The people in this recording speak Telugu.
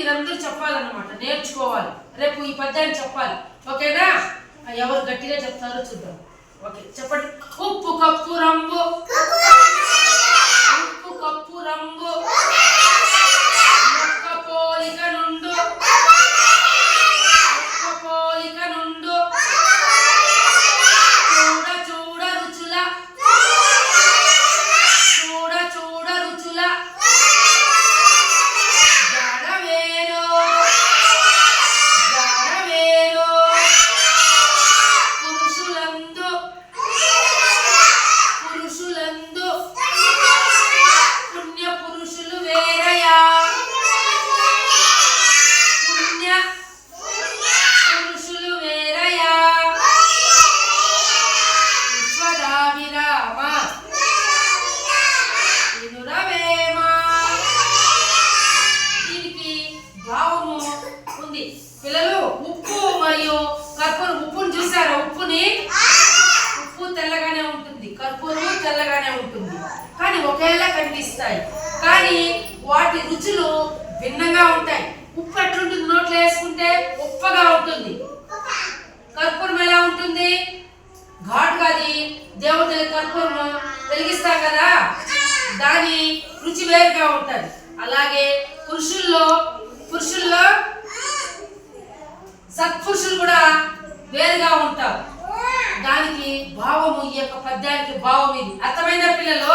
మీరందరూ చెప్పాలన్నమాట నేర్చుకోవాలి. రేపు ఈ పద్యాన్ని చెప్పాలి. ఓకేనా? ఎవరు గట్టిగా చెప్తారో చూద్దాం. ఓకే చెప్పండి. ఉప్పు కప్పు రంగు పురుషులు వేరయా విశ్వదావిరామ వినురవేమ. దీనికి భావము ఉంది. పిల్లలు ఉప్పు మరియు కర్పూరం ఉప్పుని చూసారా ఉప్పుని? ఉప్పు తెల్లగానే ఉంటుంది. కర్పూరం తెల్లగానే ఉంటుంది. కానీ ఒకేలా కనిపిస్తాయి. కానీ వాటి రుచులు భిన్నంగా ఉంటాయి. ఉంటుంది కర్పూరం ఎలా ఉంటుంది? ఘాటుగా అది దేవుడి కర్పూరం వెలిగిస్తాం కదా? దాని రుచి వేరుగా ఉంటుంది. అలాగే పురుషుల్లో పురుషుల్లో సత్పురుషులు కూడా వేరుగా ఉంటారు. దానికి భావము ఈ యొక్క పద్యానికి భావం ఇది. అర్థమైందా పిల్లలు?